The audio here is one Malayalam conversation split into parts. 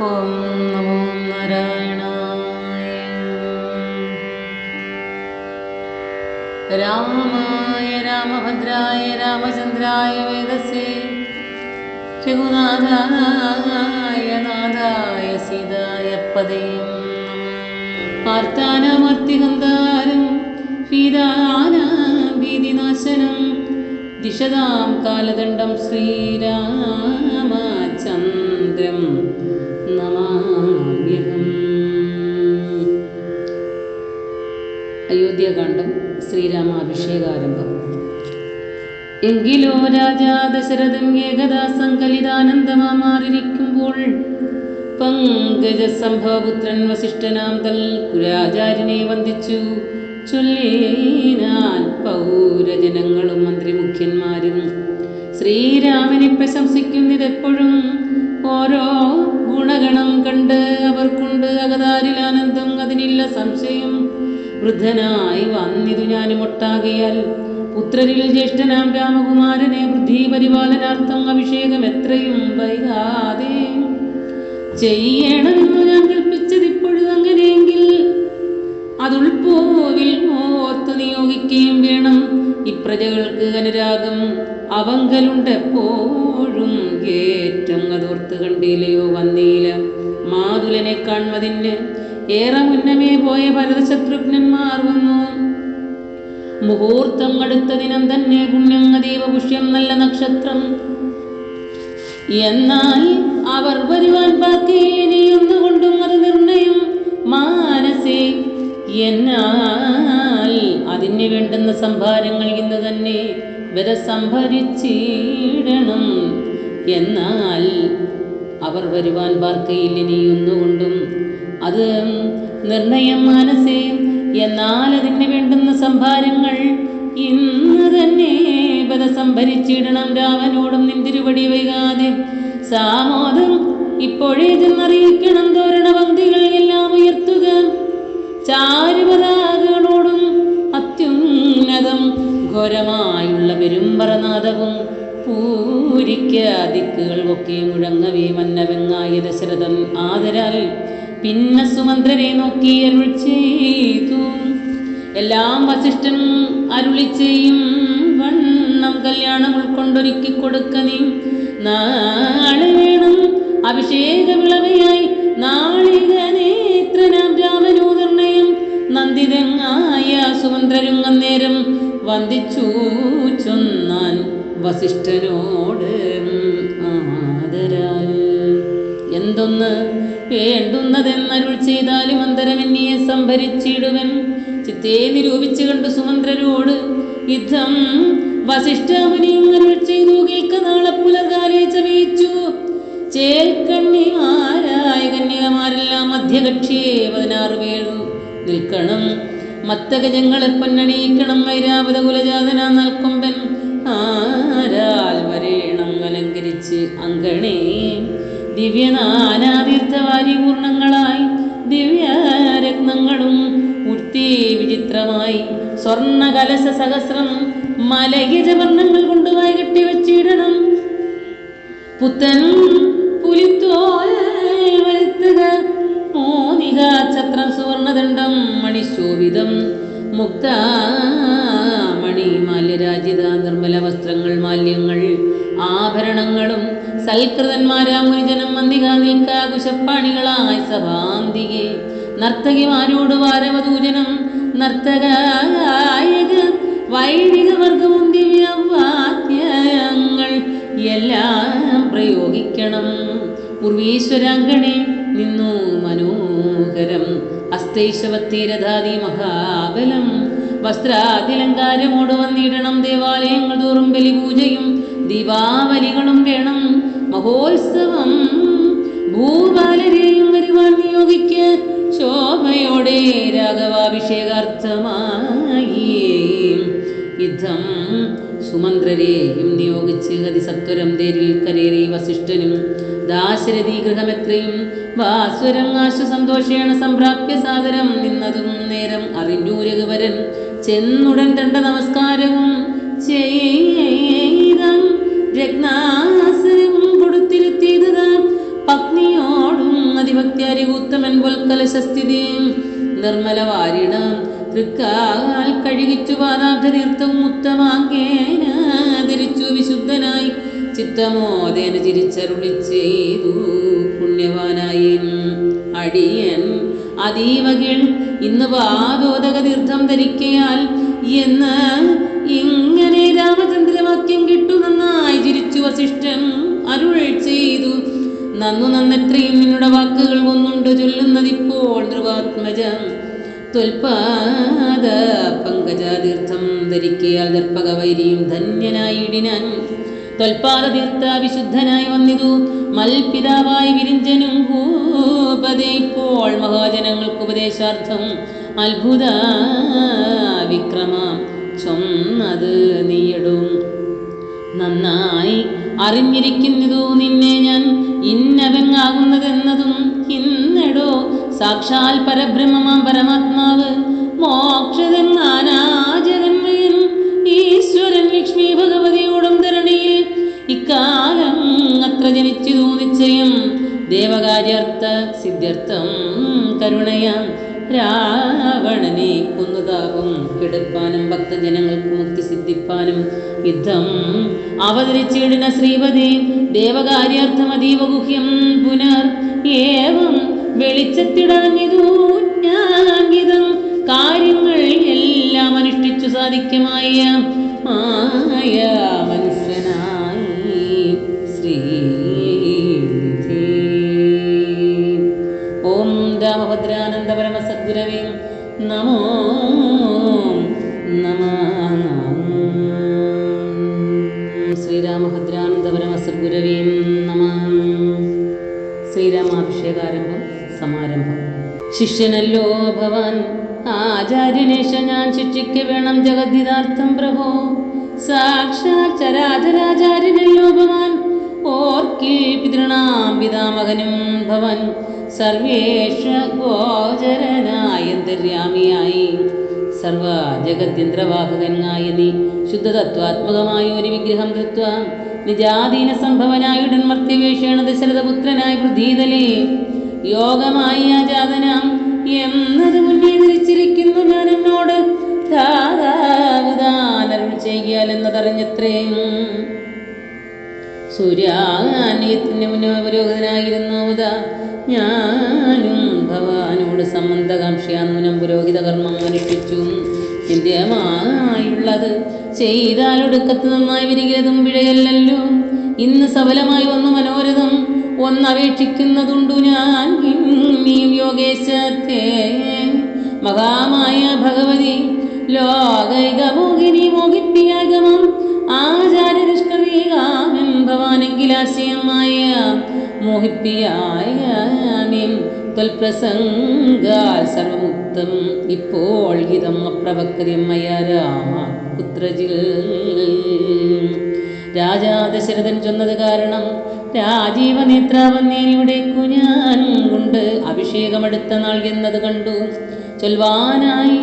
ഓം നമോ നാരായണായ രാമായ രാമഭദ്രായ രാമചന്ദ്രായ വേദസേ രഘുനാഥായ നാഥായ സീതായ പദയം ആർത്താനമർത്തിഹന്താരം ഭീതിനാശനം ദിശതാം കാലദണ്ഡം ശ്രീരാമചന്ദ്രം അയോധ്യകാന്ഡം ശ്രീരാമാഭിഷേകാരംഭം. എങ്കിലോ രാജാ ദശരഥം ഏകദാ സങ്കലിതാനന്ദമാറിയിരിക്കുമ്പോൾ പങ്കജ സംഭവപുത്രൻ വസിഷ്ഠനാം തൽ കുരാചാര്യനെ വന്ദിച്ചു. ചൊല്ലിനാൽ പൗരജനങ്ങളും മന്ത്രിമുഖ്യന്മാരും ശ്രീരാമനെ പ്രശംസിക്കുന്നിതെപ്പോഴും ഓരോ ഗുണഗണം കണ്ട് അവർക്കുണ്ട് അകതാരിൽ ആനന്ദം അതിനില്ല സംശയം. വൃദ്ധനായി വന്നിതു ഞാനും പുത്രരിൽ ജ്യേഷ്ഠനാം രാമകുമാരനെ വൃദ്ധി പരിപാലനാർത്ഥം അഭിഷേകം എത്രയും വൈകാതെ ചെയ്യണമെന്നു ഞാൻ കൽപ്പിച്ചത് ഇപ്പോഴും അങ്ങനെയെങ്കിൽ അതുൾപോവിൽ ഓർത്തു നിയോഗിക്കുകയും വേണം. ഇപ്രജകൾക്ക് അനുരാഗം അവങ്കലുണ്ടെപ്പോഴും ഏറ്റം അതോർത്ത് കണ്ടില്ലയോ വന്നീല. മാതുലനെ കാൺമതിന് ഏറെ മുന്നമേ പോയ ഭരതശത്രുഘ്നന്മാർ വന്നു. മുഹൂർത്തം അടുത്ത ദിനം തന്നെ പുണ്യം അതീവ പുഷ്യം നല്ല നക്ഷത്രം. എന്നാൽ അവർ വരുവാൻ ബാക്കിയിനിയൊന്നുകൊണ്ടും അത് നിർണയം മാനസേ. എന്നാൽ അതിന് വേണ്ടുന്ന സംഭാരങ്ങൾ ഇന്ന് തന്നെ വര സംഭരിച്ചിടണം. എന്നാൽ അവർ വരുവാൻ പാർക്കയില്ലിനിയൊന്നുകൊണ്ടും അത് നിർണയം മനസ്സേ. എന്നാൽ അതിന് വേണ്ടുന്ന സംഭാരങ്ങൾ ഇന്ന് തന്നെ പദ സംഭരിച്ചിടണം രാമനോടും നിന്തിരുവടി വൈകാതെ. സാമോദം ഇപ്പോഴേ ചെന്നറിയിക്കണം തോരണ പങ്ക്തികൾ എല്ലാം ഉയർത്തുക. ചാരുപതാകളോടും അത്യുന്നതം ഘോരമായുള്ള പെരുമ്പറനാഥവും പൂരിക്ക ദിക്കുകൾ ഒക്കെ മുഴങ്ങവേ മന്നവെങ്ങായ ദശരഥൻ. ആദരാൽ പിന്നെ സുമന്ത്രനെ നോക്കി അരുൾ ചെയ്തു. എല്ലാം വസിഷ്ഠൻ അരുളി ചെയ്യും. വണ്ണം കല്യാണം ഉൾക്കൊണ്ടൊരുക്കി കൊടുക്ക നീ. നാളെ വേണം അഭിഷേക വിളവയായി. നാളികനേത്രനാം രാമനൂതർണയം നന്ദിതങ്ങായ സുമന്ത്രരും നേരം വന്ദിച്ചു. ചൊന്നാൻ വസിഷ്ഠനോട് ആദരാൽ. എന്തൊന്ന് വേണ്ടുന്നതെന്നരുൾ ചെയ്താലും അന്തരമെന്നിയെ സംഭരിച്ചിടുവൻ. ചിത്തേ നിരൂപിച്ചു കണ്ടു സുമന്ത്രരോട് യുദ്ധം വസിഷ്ഠമുനിയും അരുൾ ചെയ്തു കേൾക്ക നാളെ പുലർകാലെ ചമയിച്ചു ചേൽക്കണ്ണിമാരായ കന്യകമാരെല്ലാം മധ്യകക്ഷിയെ പതിനാറ് പേരു നിൽക്കണം. മത്തഗജങ്ങളെ പൊന്നണിയിക്കണം വൈരാപത കുലജാതന നൽകുമ്പൻ. ആരാൽ വരേണം അലങ്കരിച്ച് അങ്കണേ. ദിവ്യനാനാതീർത്ഥവാരി പൂർണങ്ങളായി ദിവ്യരത്നങ്ങളും മൂർത്തി വിചിത്രമായി. സ്വർണ കലശ സഹസ്രം മലയജവർണങ്ങൾ കൊണ്ടുപോയി കെട്ടി വെച്ചിടണം. പുത്തൻ പുലിത്തോൽ വരുത്തുക. ഛത്രം സുവർണദണ്ഡം മണിശോഭിതം. മുക്ത മണി മാല്യരാജിത നിർമ്മല വസ്ത്രങ്ങൾ മാല്യങ്ങൾ ആഭരണങ്ങളും സൽകൃതന്മാരാ മുനിജനം മന്ദിക നിൽക്ക കുശപ്പാണികളായ സഭാന്തികെ. നർത്തകിമാരോട് വാരവദൂജനം നർത്തകായക വൈദിക വർഗവും ദിവ്യവാദ്യങ്ങൾ എല്ലാം പ്രയോഗിക്കണം. പൂർവീശ്വരാങ്കണേ നിന്നു മനോഹരം. അസ്തൈശവത്തീരധാതി മഹാബലം. വസ്ത്രാതിലങ്കാരമോട് വന്നിടണം ദേവാലയങ്ങൾ തോറും ബലിപൂജയും ദീപാവലികളും വേണം. മഹോത്സവം ഭൂപാലരെയും വരുവാൻ നിയോഗിക്ക. ശോഭയോടെ രാഘവാഭിഷേകാർത്ഥമായി. യുദ്ധം സുമന്ത്രരെയും നിയോഗിച്ച് അതിസത്വരം തേരിൽ കരേറി വസിഷ്ഠനും ദാശരഥി ഗൃഹമെത്രയും വാസ്വരം ആശു സന്തോഷേണ സംപ്രാപ്യ സാദരം നിന്നതും നേരം അറിഞ്ഞു രഘുവരൻ ചെന്നുടൻ രണ്ട നമസ്കാരവും ചെയ്തം രത്നാസനവും കൊടുത്തിരുത്തിയതാം പത്നിയോടും അരികൂത്തമൻ പൊൽക്കലശസ്ഥിതി നിർമ്മല വാരിണ തൃക്കാൽ കഴുകിച്ചു പാദാബ്ധ തീർത്ഥവും ഉത്തമാങ്കേന ധരിച്ചു വിശുദ്ധനായി ചിത്തമോദേന ചിരിച്ചരുളി ചെയ്തു പുണ്യവാനായി അടിയൻ അതീവകിൾ ഇന്ന് പാദോദക തീർത്ഥം ധരിക്കയാൽ എന്ന് ഇങ്ങനെ രാമചന്ദ്രവാക്യം കിട്ടു നന്നായി ചിരിച്ചു വസിഷ്ഠൻ അരുൾ ചെയ്തു. നന്നു നന്നത്രയും നിന്നുടെ വാക്കുകൾ ഒന്നുണ്ട് ചൊല്ലുന്നതിപ്പോൾ ധ്രുവാത്മജം ത്വൽപാദ പങ്കജാതീർത്ഥം ധരിക്കയാൽ ദർപ്പകവൈരിയും ധന്യനായിടിനാൻ. തൊൽപാദ തീർത്ഥ വിശുദ്ധനായി വന്നിതു മൽപിതാവായി വിരിഞ്ചനും ഭൂപതേ ഇപ്പോൾ മഹാജനങ്ങൾക്ക് ഉപദേശാർത്ഥം അത്ഭുത വിക്രമ ചൊന്നത് നീയിടും. നന്നായി അറിഞ്ഞിരിക്കുന്നതു നിന്നെ ഞാൻ ഇന്നവങ്ങാകുന്നതെന്നതും ഇന്നെടോ. സാക്ഷാൽ പരബ്രഹ്മമാം പരമാത്മാവ് മോക്ഷതെങ്ങാനാജഗന്മയൻ ഈശ്വരൻ ലക്ഷ്മി ഭഗവതിയോടും ധരണിയിൽ. ഇക്കാലം അത്ര ജനിച്ചിതു നിശ്ചയം. ദേവകാര്യാർത്ഥ സിദ്ധ്യർത്ഥം കരുണയാം. രാവണനെ കൊന്നതാകും കെടുപ്പാനും ഭക്തജനങ്ങൾക്ക് മുക്തി സിദ്ധിപ്പാനും യുദ്ധം. അവതരിച്ചിടുന്ന ശ്രീപതി ദേവകാര്യാർത്ഥം അതീവ ഗുഹ്യം പുനർ ഏവം വെളിച്ചത്തിടാഞ്ഞിതു കാര്യങ്ങൾ എല്ലാം അനുഷ്ഠിച്ചു സാധിക്കമായ മായ നമോ നമ സമാരംഭം. ശിഷ്യനല്ലോ ഭവാൻ ആചാര്യനേശ ഞാൻ ശിക്ഷിക്ക വേണം ജഗദ്ധിതാർത്ഥം പ്രഭോ. സാക്ഷാൽ ചരാചരാചാര്യനല്ലോ ഭവാൻ ഓർക്കിൽ പിതൃണാം പിതാമകനും ഭവൻ. സർവേഷ ഗോചരനായ അന്തര്യാമിയായി സർവ ജഗത്യന്ത്രവാഹകനായ നീ ശുദ്ധതത്വാത്മകമായ ഒരു വിഗ്രഹം കൃത്വ നിജാധീന സംഭവനായുടൻ മർത്യവേഷേണ ദശരഥപുത്രനായ പ്രതീതലി. യോഗമായി അജാതനാം എന്നത് മുന്നേ ധരിച്ചിരിക്കുന്നു ഞാൻ എന്നോട് ധാരാവുദാനരുൾ ചെയ്യാൽ പുരോഹിതനായിരുന്നു മുത ഞാനും ഭവാനോട് സംബന്ധകാംക്ഷയാന്നൂനം പുരോഹിത കർമ്മം അനുഷ്ഠിച്ചു. ചെയ്താൽ ചെയ്താലൊടുക്കത്ത് നന്നായി വരികതും പിഴയല്ലല്ലോ. ഇന്ന് സഫലമായി വന്നു മനോരഥം. ഒന്നപേക്ഷിക്കുന്നതുണ്ടു ഞാൻ. ഇനിയും യോഗേശത്തെ മഹാമായ ഭഗവതി ലോകൈക മോഹിനി മോഹിപ്പിയാഗമം ആചാര്യനിഷ്കൃതീകാമൻ ഭവാനെങ്കിലാശയമായ മോഹിപ്പിയായമീം ത്വൽപ്രസംഗാൽ സർവമുക്തം. ഇപ്പോൾ ഹിതം അപ്രവക്തമയ രാമ പുത്രജിൽ. രാജാ ദശരഥൻ ചൊന്നത് കാരണം രാജീവ നേത്രാവന്നേനിയുടെ കുഞ്ഞാൻ കൊണ്ട് അഭിഷേകമെടുത്ത നാൾ എന്നത് കണ്ടു. ചൊൽവാനായി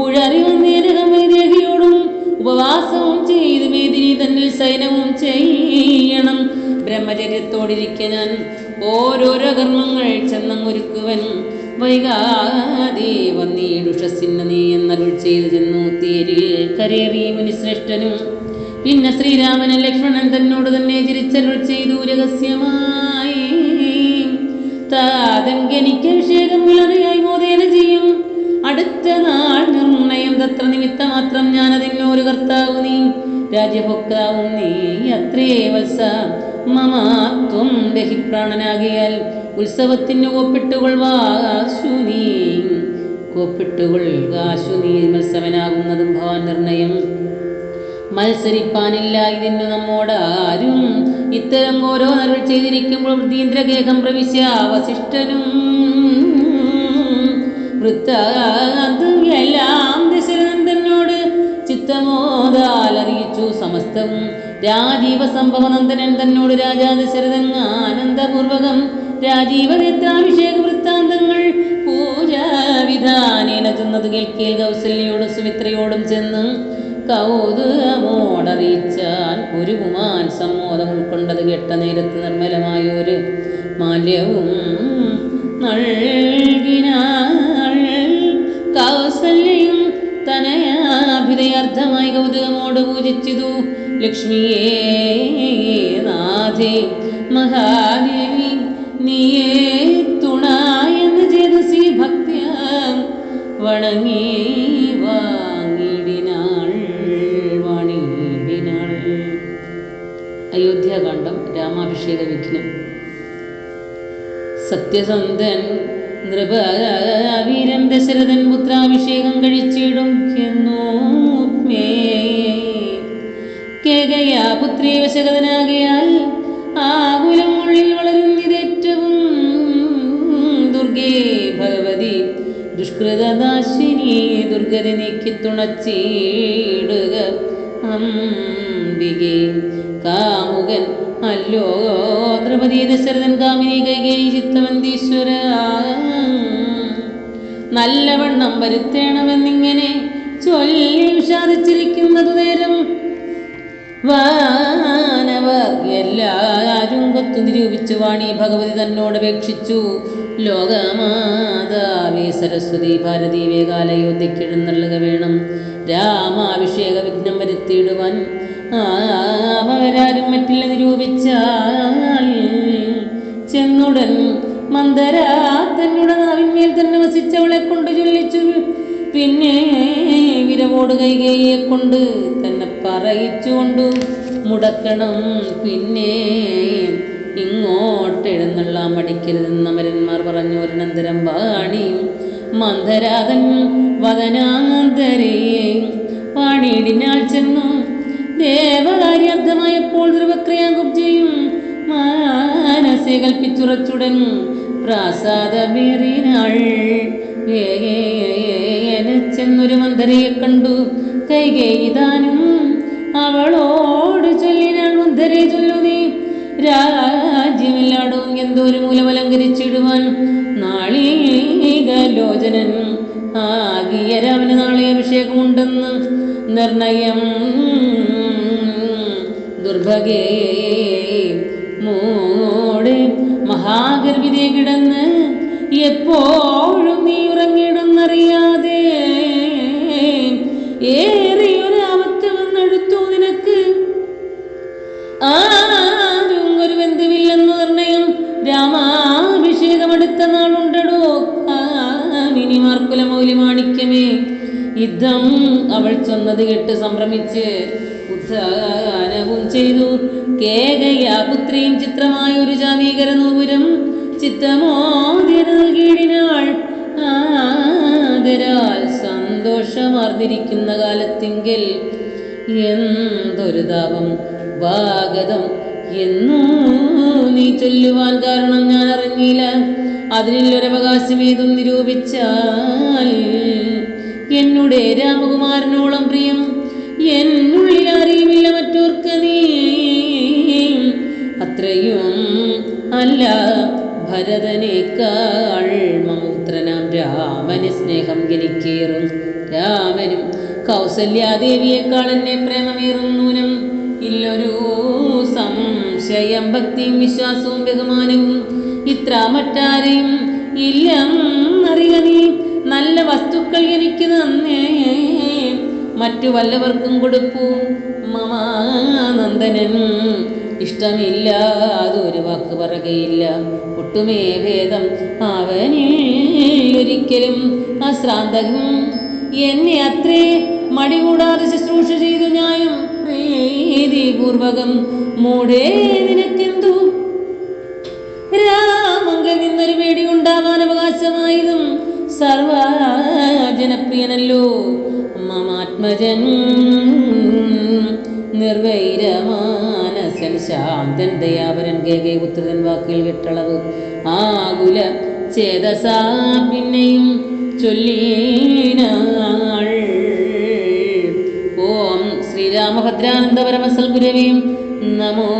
ഉഴറിൽ വന്നേനകം വൈദേഹിയോടും ഉപവാസവും ചെയ്ത് മേദിനി തന്നിൽ സൈനവും ചെയ്യണം. ബ്രഹ്മചര്യത്തോടിരിക്കെ ഞാൻ ഓരോരോ കർമ്മങ്ങൾ ചെന്നങ്ങൊരുക്കുവൻ. വൈകാതെ വന്നീടുഷസിന്ന നീ എന്നരുൾ ചെയ്തു ചെന്നു തേരിൽ കരേറി മുനിശ്രേഷ്ഠനും. പിന്നെ ശ്രീരാമന് ലക്ഷ്മണൻ തന്നോട് തന്നെ ചിരിച്ചരുൾ ചെയ്തു രഹസ്യമായി. താതങ്കനിക്ക് അഭിഷേകം വിളറിയായി മോദേന ചെയ്യും. അടുത്ത നാൾ നിർണയം തത്ര നിമിത്തമാത്രം ഞാൻ അതിനൊരു കർത്താവ് നീ. രാജ്യഭോക്താവും നീ അത്രേ വത്സ. മമാത്വം ദഹിപ്രാണനാകിയാൽ ഉത്സവത്തിന് കോപ്പിട്ടുകൊള്ളുവാശു നീ കോപ്പിട്ടുകൊള്ളുകാശു നീ മത്സവനാകുന്നതും ഭവാൻ നിർണയം. മത്സരിപ്പാനില്ല ഇതിന്നു നമ്മോടാരും. ഇത്തരം ഓരോ നരുൾ ചെയ്തിരിക്കുമ്പോൾ വൃദ്ധീന്ദ്രഗേഹം പ്രവിശ്യ വസിഷ്ഠനും വൃത്താന്തും എല്ലാം അറിയിച്ചു സമസ്തവും. രാജീവ സംഭവനന്ദനൻ തന്നോട് രാജാ ദശരഥൻ ആനന്ദപൂർവകം രാജീവനേത്രാഭിഷേക വൃത്താന്തങ്ങൾ പൂജാവിധാനേന ചെന്നത് കേൾക്കിയൽ കൗസല്യോടും സുമിത്രയോടും ചെന്ന് കൗതുകമോടറിയിച്ചാൽ ഒരു കുമാൻ സമ്മോദം ഉൾക്കൊണ്ടത് കേട്ട നേരത്ത് നിർമ്മലമായൊരു മാല്യവും നൾ കൗതുകമോട് പൂജിച്ചിതു. ലക്ഷ്മിയേ നാഥേ മഹാദേവി നീയേ തുണായെന്ന് ചേതസി ഭക്തിയ വണങ്ങി അയോധ്യാകാന്ഡം രാമാഭിഷേക വിഘ്നം. സത്യസന്ധൻ നൃപീരൻ ദശരഥൻ പുത്രാഭിഷേകം കഴിച്ചിടും പുത്രി വശകതനാകയാൽ ആകുലം ഉള്ളിൽ വളരുന്നിതേറ്റവും ദുർഗേ ഭഗവതി. ദുഷ്കൃതനാശിനി ദുർഗതി നീക്കി തുണച്ചിടുക അംബികെ കാമുകൻ അല്ലോ ദ്രൗപദി ദശരഥൻ കാമിനി കൈകേ ചിത്തവന്തീശ്വര നല്ലവണ്ണം വരുത്തേണമെന്നിങ്ങനെ ചൊല്ലി വിഷാദിച്ചിരിക്കുന്നതു നേരം വാനവർ എല്ലാരും കൊത്തു നിരൂപിച്ചു വാണി. ഭഗവതി തന്നോട് അപേക്ഷിച്ചു. ലോകമാതാവേ സരസ്വതി ഭാരതി വേകാലയോധ്യയ്ക്ക് എഴുന്നള്ളുക വേണം. രാമാഭിഷേക വിഘ്നം വരുത്തിയിടുവാൻ അവരാരും മറ്റില്ല നിരൂപിച്ചാൽ ചെന്നുടൻ മന്ദര തന്നുടെ തന്നെ വസിച്ചവളെ കൊണ്ട് ചൊല്ലിച്ചു. പിന്നെ വിരവോട് കൈകേയെ കൊണ്ട് പറയിച്ചുകൊണ്ടു മുടക്കണം പിന്നെ ഇങ്ങോട്ട് എഴുന്നള്ളാൻ മടിക്കരുതെന്ന് അമരന്മാർ പറഞ്ഞു ഒരനന്തരം വാണി മന്ദരാഗൻ വദനാന്തരേ വാണിയിടിനാൾ ചെന്നു ദേവകാര്യാർത്ഥമായപ്പോൾ ധ്രുവക്രിയാകും ചെയ്യും മാനസെ കൽപ്പിച്ചുറച്ചുടൻ പ്രാസാദമേറിനാൾ ചെന്നൊരു മന്ദരയെ കണ്ടു കൈകേയിതാനും അവളോട് ചൊല്ലിനാൾ മന്ദരെ ചൊല്ലു നീ രാജ്യമെല്ലാടും മൂലം അലങ്കരിച്ചിടുവാൻ നാളീകലോചനൻ ആകിയ രാമന് നാളെ അഭിഷേകമുണ്ടെന്ന് നിർണയം. ദുർഭഗേ മൂടെ മഹാഗർഭിതേ കിടന്ന് എപ്പോഴും നീ ഉറങ്ങിയിടുന്നറിയാതെ യുദ്ധം അവൾ ചൊന്നത് കേട്ട് സംഭ്രമിച്ച് ഉദ്ധാനവും ചെയ്തു. കേകയാ പുത്രിയും ചിത്രമായ ഒരു ജാമീകര നൂപുരം ചിത്തമോദിന നൽകിയിടിനാൾ ആദരാൽ സന്തോഷമാർന്നിരിക്കുന്ന കാലത്തെങ്കിൽ എന്തൊരു താപം വാഗതം എന്നൂ നീ ചൊല്ലുവാൻ കാരണം ഞാൻ അറിഞ്ഞില്ല. അതിനുള്ളൊരവകാശമേതും നിരൂപിച്ചാൽ എന്നുടെ രാമകുമാരനോളം പ്രിയം. എന്നുള്ളിൽ അറിയുമില്ല മറ്റോർക്ക് നീ. അത്രയും അല്ല ഭരതനേക്കാൾ മൗത്രനാം രാമന് സ്നേഹം എനിക്കേറും. രാമനും കൗസല്യാദേവിയേക്കാൾ എന്നെ പ്രേമമേറുന്നൂനം ഇല്ലൊരു സംശയം ഭക്തിയും വിശ്വാസവും ബഹുമാനവും ഇത്ര മറ്റാരെയും ഇല്ലെന്നറിയ നീ. നല്ല വസ്തുക്കൾ എനിക്ക് നന്നേ മറ്റു വല്ലവർക്കും കൊടുപ്പൂ. മമാനന്ദനൻ ഇഷ്ടമില്ല അതൊരു വാക്ക് പറയുകയില്ല. ഒട്ടുമേ ഭേദം അവനിൽ ഒരിക്കലും അശ്രാന്തകം എന്നെ അത്രേ മടി കൂടാതെ ശുശ്രൂഷ ചെയ്തു ന്യായം പ്രീതിപൂർവകം. മൂടേ നിനക്കെന്തു? രാമങ്കൽ നിന്നൊരു പേടി ഉണ്ടാവാൻ അവകാശമായതും സർവജനപ്രിയനല്ലോ മമാത്മജൻ നിർവൈരമാനസൻ ശാന്തൻ ദയാപരൻ കേകെ പുത്രൻ വാക്കിൽ വിട്ടളവ്. ആകുല ചേതസാ പിന്നെയും ചൊല്ലീനാൾ. ഓം ശ്രീരാമഭദ്രാനന്ദപരമസൽ ഗുരവീം നമോ